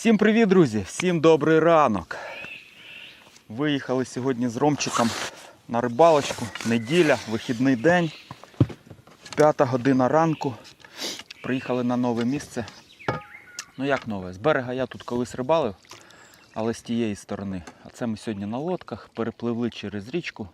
Всім привіт, друзі! Всім добрий ранок. Виїхали сьогодні з Ромчиком на рибалочку. Неділя, вихідний день. П'ята година ранку. Приїхали на нове місце. Ну як нове? З берега я тут колись рибалив, але з тієї сторони. А це ми сьогодні на лодках перепливли через річку.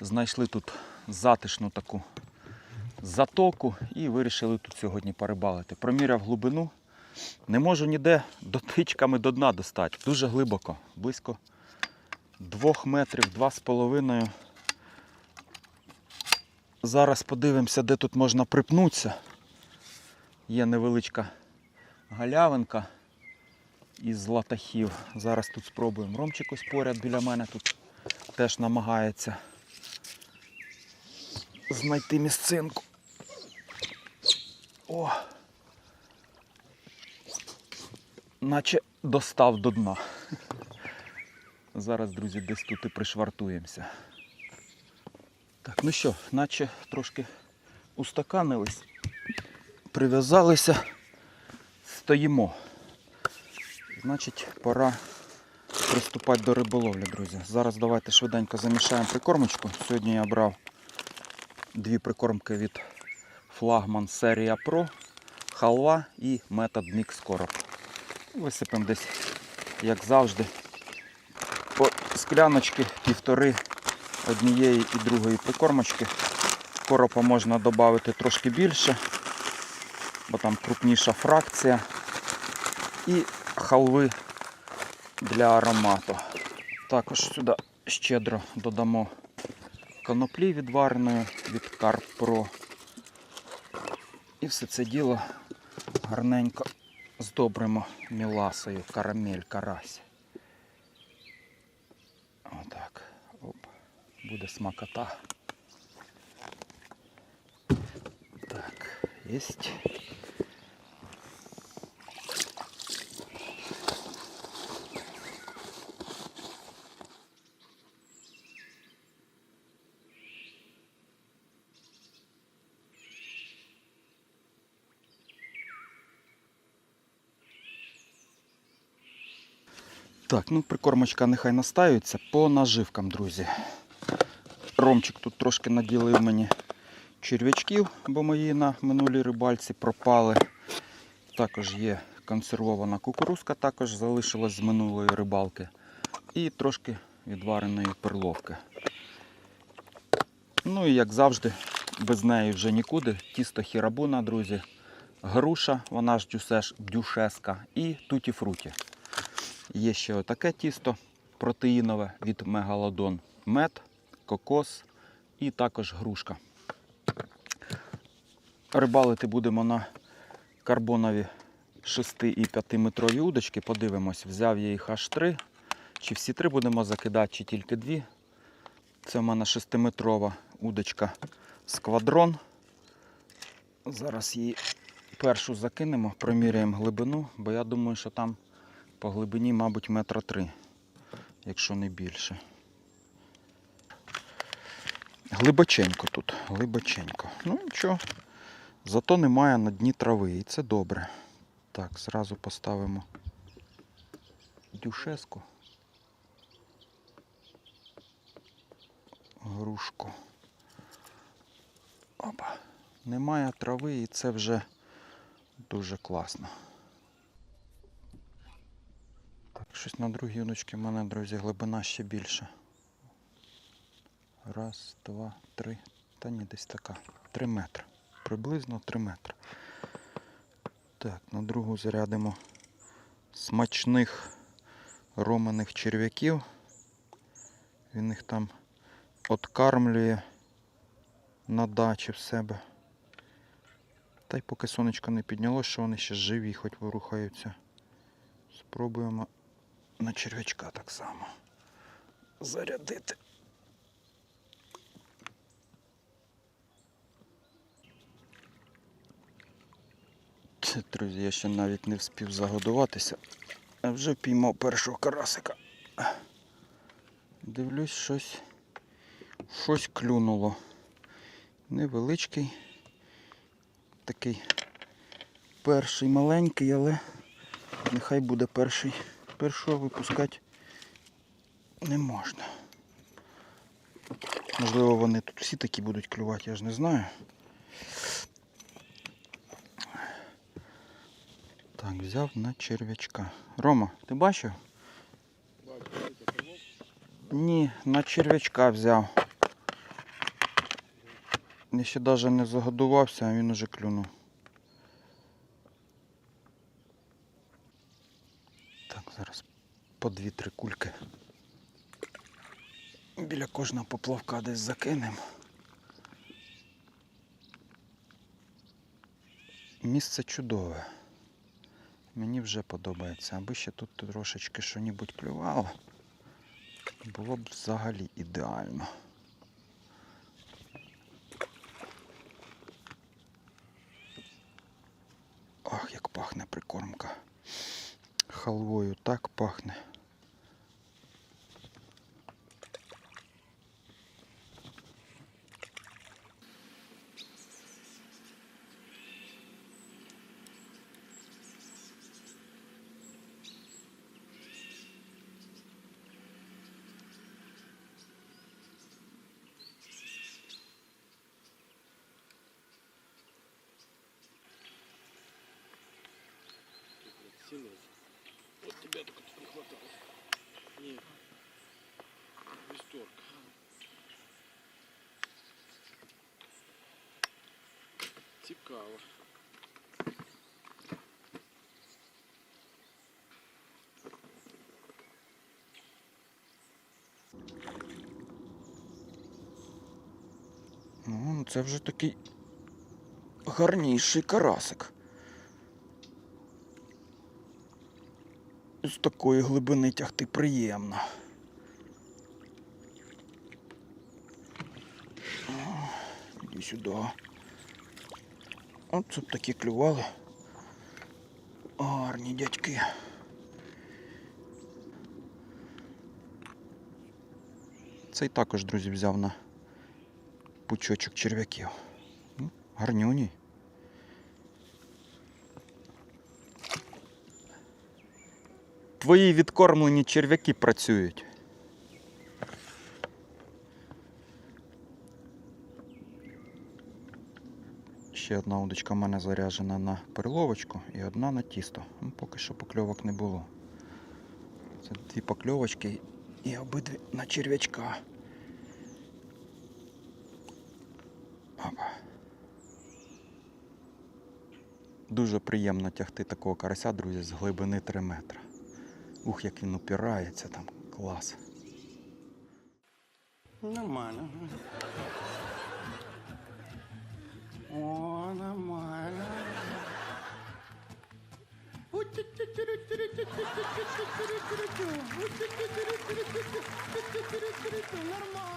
Знайшли тут затишну таку затоку і вирішили тут сьогодні порибалити. Проміряв глибину. Не можу ніде дотичками до дна достати. Дуже глибоко, близько 2 метрів, 2,5. Зараз подивимося, де тут можна припнутися. Є невеличка галявинка із латахів. Зараз тут спробуємо. Ромчик ось поряд біля мене тут теж намагається знайти місцинку. О! Наче достав до дна. Зараз, друзі, десь тут і пришвартуємося. Так, ну що, наче трошки устаканились, прив'язалися, стоїмо. Значить, пора приступати до риболовлі, друзі. Зараз давайте швиденько замішаємо прикормочку. Сьогодні я брав дві прикормки від флагман серія Pro, халва і метод Mix Короб. Висипемо десь, як завжди, по скляночки півтори однієї і другої прикормочки. Коропа можна додати трошки більше, бо там крупніша фракція. І халви для аромату. Також сюди щедро додамо коноплі відвареної від Pro. І все це діло гарненько здобримо міласою карамель карась. Отак. Оп. Буде смакота. Так, єсть. Так, ну прикормочка нехай настаюється по наживкам, друзі. Ромчик тут трошки наділив мені черв'ячків, бо мої на минулій рибальці пропали. Також є консервована кукурузка, також залишилась з минулої рибалки. І трошки відвареної перловки. Ну і як завжди, без неї вже нікуди. Тісто хірабуна, друзі. Груша, вона ж дюсеш, дюшеска і туті-фруті. Є ще отаке тісто протеїнове від мегалодон. Мед, кокос і також грушка. Рибалити будемо на карбонові 6 і 5 метрові удочки. Подивимось, взяв я їх аж 3. Чи всі три будемо закидати, чи тільки дві. Це в мене 6-метрова удочка сквадрон. Зараз її першу закинемо, проміряємо глибину, бо я думаю, що там по глибині, мабуть, метра три, якщо не більше. Глибоченько тут, глибоченько. Ну нічого, зато немає на дні трави, і це добре. Так, зразу поставимо дюшеску. Грушку. Опа. Немає трави і це вже дуже класно. Так, щось на другій юночці в мене, друзі, глибина ще більша. Раз, два, три. Та ні, десь така. Три метри. Приблизно три метри. Так, на другу зарядимо смачних романих черв'яків. Він їх там откармлює на дачі в себе. Та й поки сонечко не піднялось, що вони ще живі, хоч ворухаються. Спробуємо на черв'ячка так само зарядити. Це, друзі, я ще навіть не встиг загодуватися, а вже піймав першого карасика. Дивлюсь, щось, щось клюнуло. Невеличкий, такий перший маленький, але Нехай буде перший. Першого випускати не можна. Можливо, вони тут всі такі будуть клювати, я ж не знаю. Так, взяв на черв'ячка. Рома, ти бачив? Ні, на черв'ячка взяв. Я ще навіть не загодувався, а він уже клюнув. Так, зараз по дві-три кульки. Біля кожного поплавка десь закинемо. Місце чудове. Мені вже подобається. Аби ще тут трошечки що-небудь клювало, було б взагалі ідеально. Ах, як пахне прикормка. Халвою так пахне. Цікаво. Ну, це вже такий гарніший карасик. З такої глибини тягти приємно. Іди сюди. От б такі клювали. Гарні дядьки. Цей також, друзі, взяв на пучочок черв'яків. Ну, Гарнюні. Твої відкормлені черв'яки працюють. Ще одна удочка в мене заряджена на перловочку і одна на тісто. Ну, поки що покльовок не було. Це дві покльовочки і обидві на черв'ячка. Дуже приємно тягти такого карася, друзі, з глибини 3 метри. Ух, як він упирається там. Клас. Нормально. О, нормально. Нормально.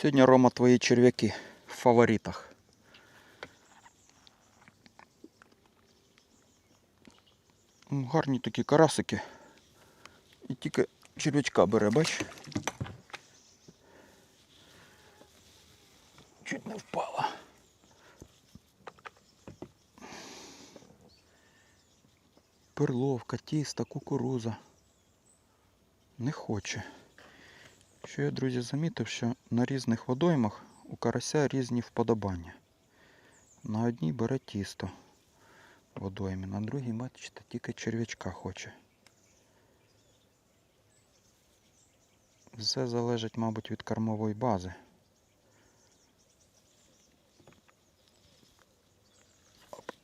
Сьогодні Рома твої черв'яки в фаворитах. Гарні такі карасики. І тільки черв'ячка бере, бач? Чуть не впала. Перловка, тісто, кукуруза. Не хоче. Що я, друзі, замітив, що на різних водоймах у карася різні вподобання. На одній бере тісто водоймі, на другій, бачите, тільки черв'ячка хоче. Все залежить, мабуть, від кормової бази.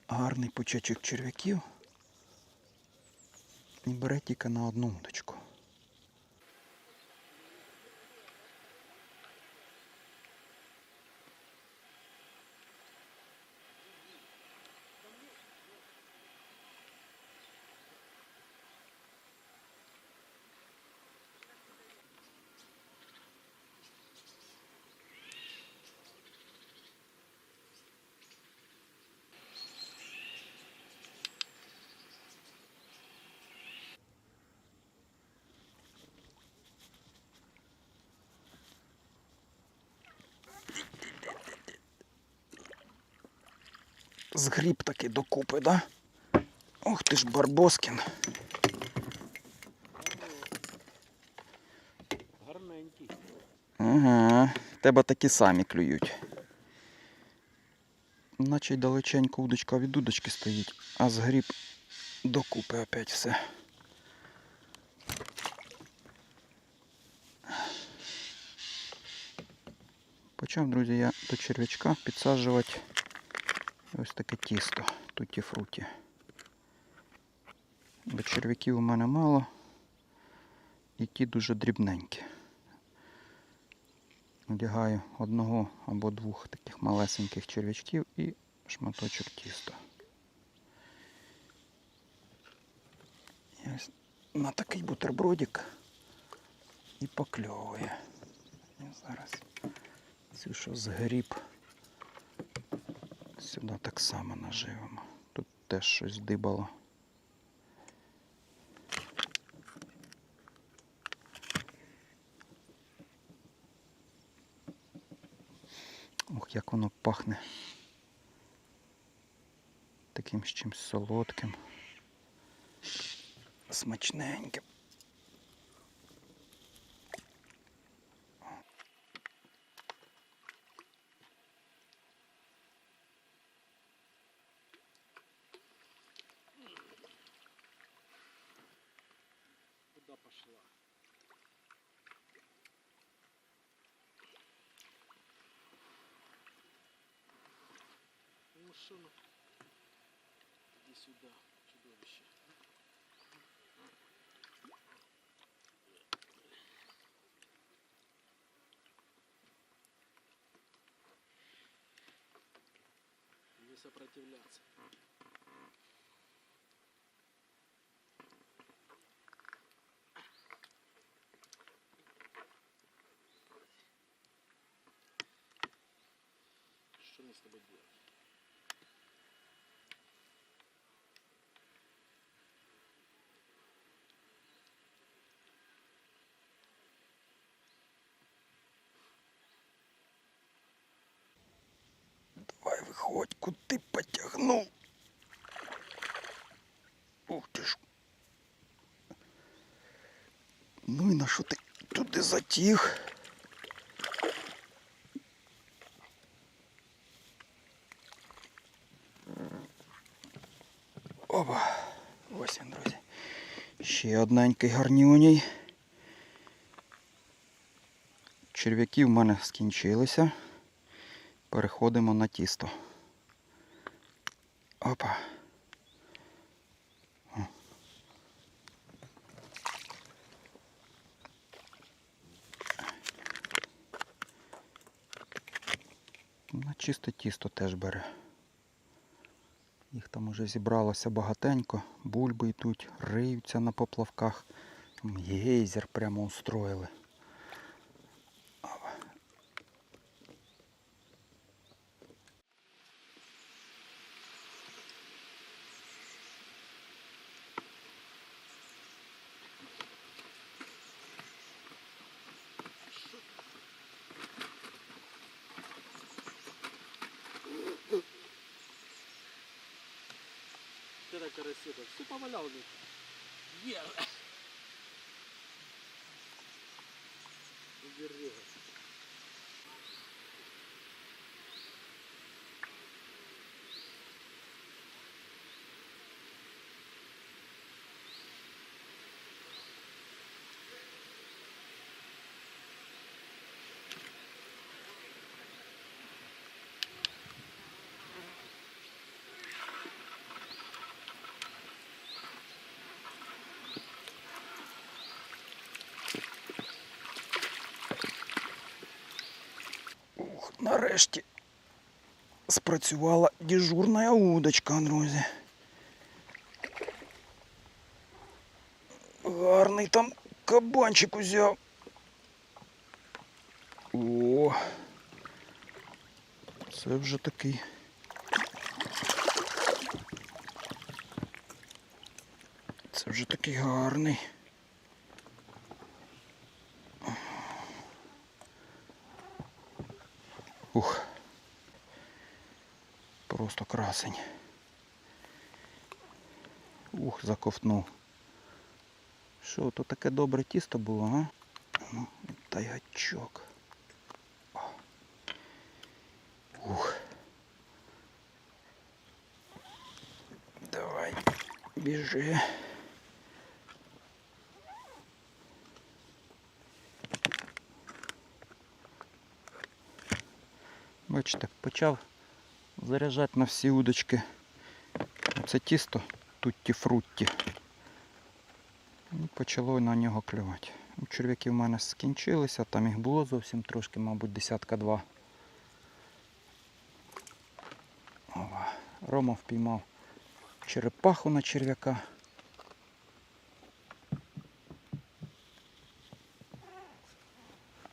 Гарний пучечок черв'яків. І бере тільки на одну удочку. Згріб таки докупи, да? Ох ти ж Барбоскін. Гарненький. Ага, тебе такі самі клюють. Наче й далеченько удочка від удочки стоїть, а згріб докупи опять все. Почав, друзі, я до черв'ячка підсаджувати ось таке тісто туті фруті. Бо черв'яків у мене мало, і ті дуже дрібненькі. Одягаю одного або двох таких малесеньких черв'ячків і шматочок тіста. Ось на такий бутербродик і покльовує. І зараз цю що згріб сюди так само наживемо. Тут теж щось дибало. Ох, як воно пахне. Таким чимсь солодким. Смачненьким. Сюда, чудовище. Не сопротивляться. Что мне с тобой делать? Виходь, куди потягнув. Ух ти ж. Ну і на що ти туди затіг? Опа. Ось він, друзі. Ще одненький гарнюній. Черв'яки в мене скінчилися. Переходимо на тісто. Опа. На чисте тісто теж бере. Їх там уже зібралося багатенько, бульби йдуть, риються на поплавках. Гейзер прямо устроїли. Нарешті спрацювала дежурна удочка, друзі. Гарний там кабанчик узяв. О. Це вже такий. Це вже такий гарний. Просто красень. Ух, заковтнув. Що, то таке добре тісто було, а? Ну, та Ух. Давай, біжи. Бачите, почав заряджати на всі удочки. Оце тісто тутті фрутті. І почало на нього клювати. Ну, Черв'яки в мене скінчилися, там їх було зовсім трошки, мабуть, десятка два. Рома впіймав черепаху на черв'яка.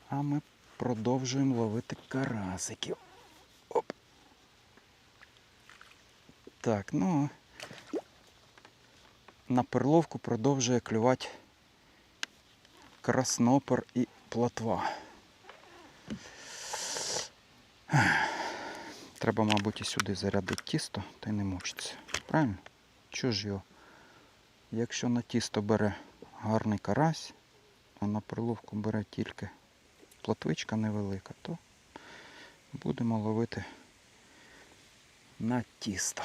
А ми продовжуємо ловити карасиків. Так, ну на перловку продовжує клювати краснопер і плотва. Треба, мабуть, і сюди зарядити тісто, та й не мучиться. Правильно? Чого ж його? Якщо на тісто бере гарний карась, а на приловку бере тільки плотвичка невелика, то будемо ловити на тісто.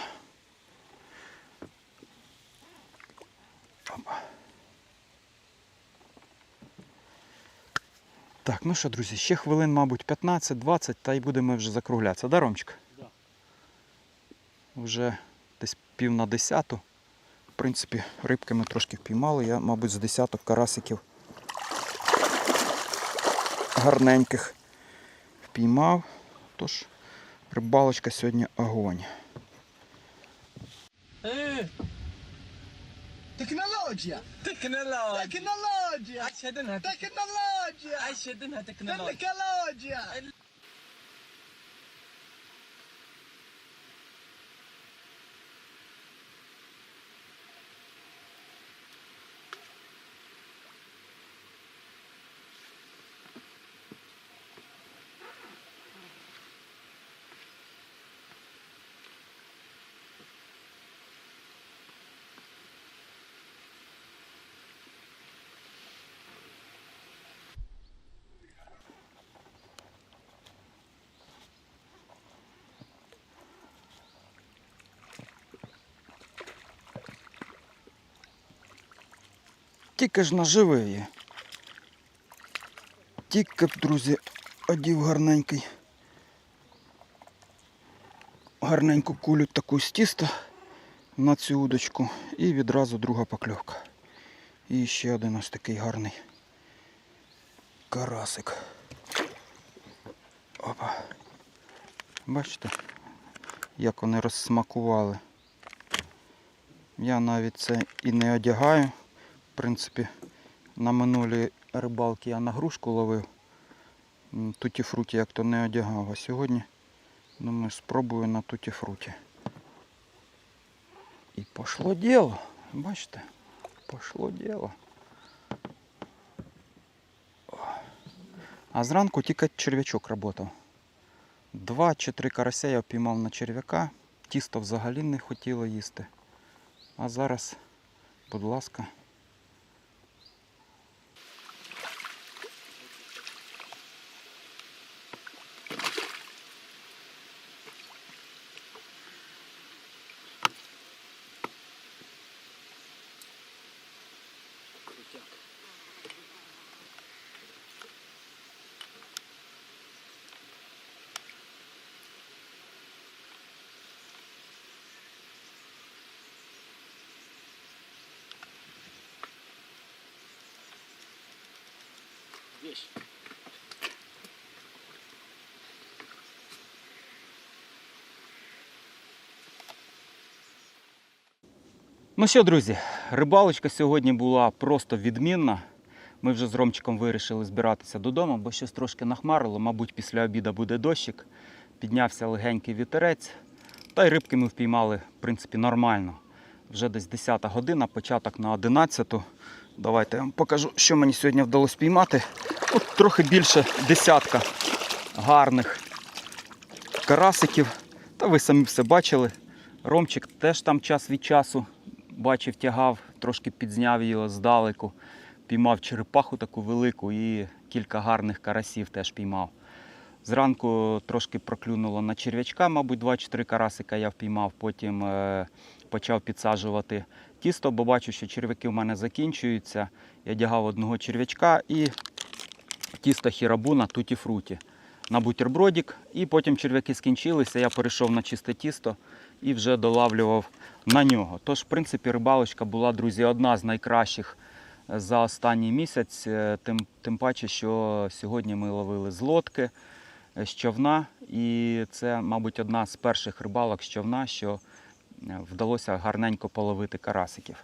Так, ну що, друзі, ще хвилин, мабуть, 15-20, та й будемо вже закруглятися. Да, Ромчик? Да. Вже десь пів на десяту. В принципі, рибки ми трошки впіймали. Я, мабуть, з десяток карасиків гарненьких впіймав. Тож, рибалочка сьогодні огонь. Е, تكنولوجيا تكنولوجيا تكنولوجيا اشهدنها تكنولوجيا اشهدنها تكنولوجيا تكنولوجيا Тільки ж наживий. Тільки б, друзі, одів гарненький. Гарненьку кулю таку з тіста на цю удочку і відразу друга покльовка. І ще один ось такий гарний карасик. Опа. Бачите, як вони розсмакували. Я навіть це і не одягаю. Принципі, на минулій рибалки я на грушку ловив. Туті фруті як то не одягав. А сьогодні думаю, спробую на туті фруті. І пошло діло. Бачите? Пошло діло. А зранку тільки черв'ячок працював. Два чи три карася я піймав на черв'яка. Тісто взагалі не хотіло їсти. А зараз, будь ласка. Вещь Ну що, друзі, рибалочка сьогодні була просто відмінна. Ми вже з Ромчиком вирішили збиратися додому, бо щось трошки нахмарило. Мабуть, після обіду буде дощик. Піднявся легенький вітерець. Та й рибки ми впіймали, в принципі, нормально. Вже десь 10 година, початок на 11. Давайте я вам покажу, що мені сьогодні вдалося піймати. От трохи більше десятка гарних карасиків. Та ви самі все бачили. Ромчик теж там час від часу бачив, тягав, трошки підзняв його здалеку. Піймав черепаху таку велику і кілька гарних карасів теж піймав. Зранку трошки проклюнуло на черв'ячка, мабуть, 2-4 карасика я впіймав, потім е, почав підсаджувати тісто, бо бачу, що черв'яки в мене закінчуються. Я дягав одного черв'ячка і тісто хірабуна туті-фруті на бутербродик. І потім черв'яки скінчилися, я перейшов на чисте тісто і вже долавлював на нього. Тож, в принципі, рибалочка була, друзі, одна з найкращих е, за останній місяць. Е, Тим, тим паче, що сьогодні ми ловили з лодки, е, з човна. І це, мабуть, одна з перших рибалок з човна, що вдалося гарненько половити карасиків.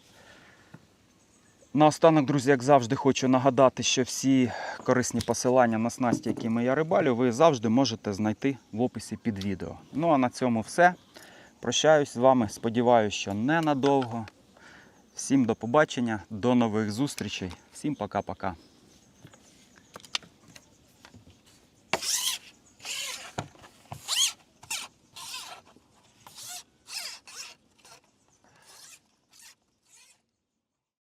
Наостанок, друзі, як завжди, хочу нагадати, що всі корисні посилання на снасті, якими я рибалю, ви завжди можете знайти в описі під відео. Ну а на цьому все. Прощаюсь з вами. Сподіваюся, що ненадовго. Всім до побачення, до нових зустрічей. Всім пока-пока.